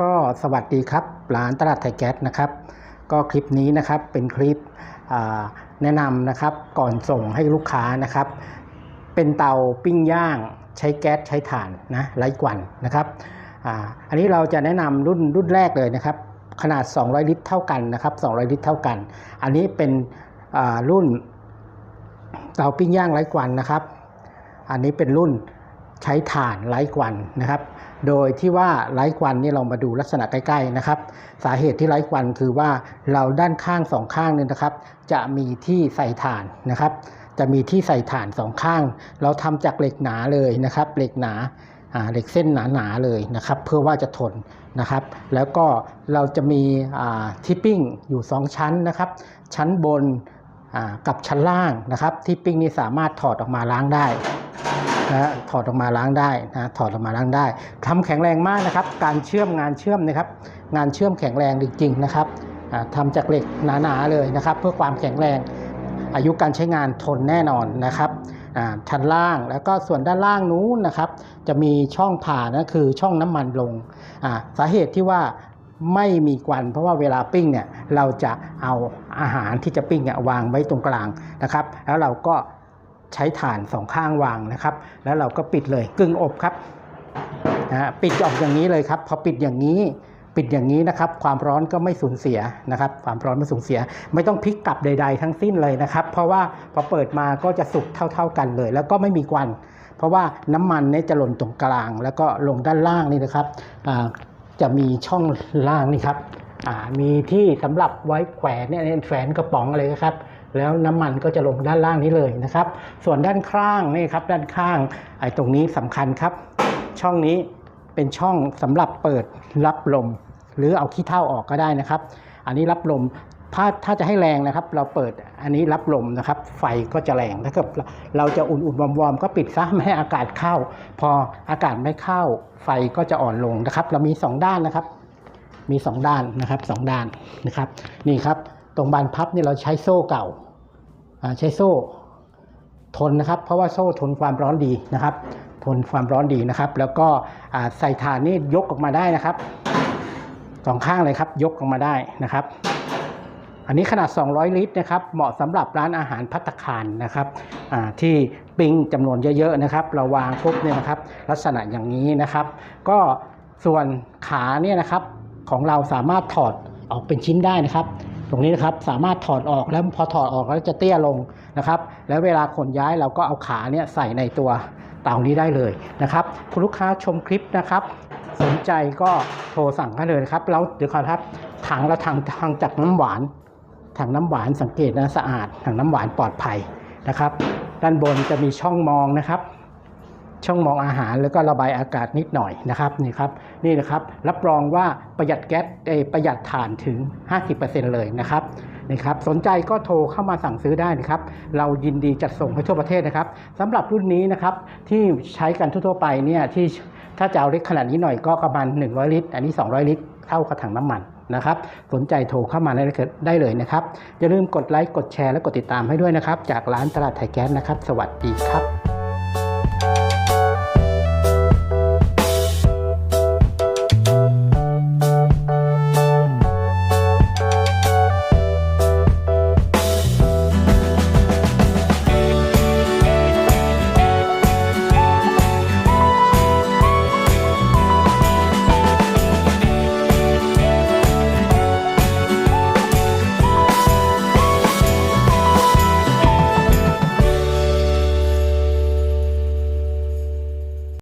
ก็สวัสดีครับร้านตลาดไทยแก๊สนะครับ ก็คลิปนี้นะครับเป็นคลิปแนะนำนะครับก่อนส่งให้ลูกค้านะครับ เป็นเตาปิ้งย่างใช้แก๊สใช้ถ่านนะไร้กวันนะครับออันนี้เราจะแนะนำรุ่นรุ่นแรกเลยนะครับ ขนาด 200 ลิตรเท่ากันนะครับ 200 ลิตรเท่ากัน อันนี้เป็นรุ่นเตาปิ้งย่างไร้กวันนะครับ อันนี้เป็นรุ่น ใช้ถ่านไร้ควันนะครับ โดยที่ว่าไร้ควันนี่เรามาดูลักษณะใกล้ๆนะครับ สาเหตุที่ไร้ควันคือว่าเราด้านข้างสองข้างเนี่ยนะครับ จะมีที่ใส่ถ่านนะครับ จะมีที่ใส่ถ่านสองข้าง เราทำจากเหล็กหนาเลยนะครับ เหล็กหนาเหล็กเส้นหนาๆเลยนะครับ เพื่อว่าจะทนนะครับ แล้วก็เราจะมีที่ปิ้งอยู่สองชั้นนะครับ ชั้นบนกับชั้นล่างนะครับที่ปิ้งนี่สามารถถอดออกมาล้างได้ นะถอดออกมาล้างได้นะถอดออกมาล้างได้ทำแข็งแรงมากนะครับ การเชื่อมงานเชื่อมนะครับ งานเชื่อมแข็งแรงจริงๆนะครับอ่าทำจากเหล็กหนาๆเลยนะครับ เพื่อความแข็งแรง อายุการใช้งานทนแน่นอนนะครับอ่าชั้นล่างแล้วก็ส่วนด้านล่างนู้นนะครับ จะมีช่องผ่านะคือช่องน้ำมันลงสาเหตุที่ว่าไม่มีควันเพราะว่าเวลาปิ้งเนี่ยเราจะเอาอาหารที่จะปิ้งเนี่ยวางไว้ตรงกลางนะครับ แล้วเราก็ ใช้ถ่านสองข้างวางนะครับ แล้วเราก็ปิดเลยกึ่งอบครับนะปิดออกอย่างนี้เลยครับพอปิดอย่างนี้ปิดอย่างนี้นะครับ ความร้อนก็ไม่สูญเสียนะครับ ความร้อนไม่สูญเสีย ไม่ต้องพลิกกลับใด ๆ ทั้งสิ้นเลยนะครับ เพราะว่าพอเปิดมาก็จะสุกเท่า ๆกันเลย แล้วก็ไม่มีควัน เพราะว่าน้ำมันเนี่ยจะหล่นตรงกลาง แล้วก็ลงด้านล่างนี่นะครับจะมีช่องล่างนี่ครับมีที่สำหรับไว้แขวนเนี่ยแขวนกระป๋องอะไรนะครับ แล้วน้ำมันก็จะลงด้านล่างนี้เลยนะครับ ส่วนด้านข้างนี่ครับด้านข้างไอ้ตรงนี้สำคัญครับ ช่องนี้เป็นช่องสำหรับเปิดรับลม หรือเอาขี้เถ้าออกก็ได้นะครับ อันนี้รับลมถ้าถ้าจะให้แรงนะครับ เราเปิดอันนี้รับลมนะครับ ไฟก็จะแรงถ้าเกิดเราจะอุ่นๆวอมๆก็ปิดซะไม่ให้อากาศเข้า พออากาศไม่เข้า ไฟก็จะอ่อนลงนะครับ เรามีสองด้านนะครับ มีสองด้านนะครับสองด้านนะครับ นี่ครับ ตรงบานพับนี่เราใช้โซ่เก่าใช้โซ่ทนนะครับ เพราะว่าโซ่ทนความร้อนดีนะครับ ทนความร้อนดีนะครับ แล้วก็ใส่ถ่านนี่ยกออกมาได้นะครับสองข้างเลยครับ ยกออกมาได้นะครับ อันนี้ขนาด 200 ลิตรนะครับ เหมาะสำหรับร้านอาหารพัตตาคารนะครับที่ปิ้งจำนวนเยอะๆนะครับ เราวางปุ๊บเนี่ยนะครับ ลักษณะอย่างนี้นะครับ ก็ส่วนขาเนี่ยนะครับของเราสามารถถอดออกเป็นชิ้นได้นะครับ ตรงนี้นะครับสามารถถอดออกแล้วพอถอดออกแล้วจะเตี้ยลงนะครับ แล้วเวลาขนย้ายเราก็เอาขาเนี่ยใส่ในตัวเตานี้ได้เลยนะครับคุณลูกค้าชมคลิปนะครับ สนใจก็โทรสั่งได้เลยนะครับแล้วเดี๋ยวก่อครับถังเราถังถังจากน้ำหวานถังน้ำหวานสังเกตนะสะอาดถังน้ำหวานปลอดภัยนะครับ ด้านบนจะมีช่องมองนะครับ ช่องมองอาหารแล้วก็ระบายอากาศนิดหน่อยนะครับนี่ครับนี่นะครับรับรองว่าประหยัดแก๊สเอประหยัดถ่านถึง 50%เลยนะครับนี่ครับสนใจก็โทรเข้ามาสั่งซื้อได้นะครับ เรายินดีจัดส่งให้ทั่วประเทศนะครับสำหรับรุ่นนี้นะครับที่ใช้กันทั่วไปเนี่ยที่ถ้าจะเอาเล็กขนาดนี้หน่อยก็ประมาณ 100 ลิตร อันนี้ 200 ลิตรเท่ากับถังน้ำมันนะครับ สนใจโทรเข้ามาได้เลยได้เลยนะครับอย่าลืมกดไลค์กดแชร์และกดติดตามให้ด้วยนะครับ จากร้านตลาดไทยแก๊สนะครับ สวัสดีครับ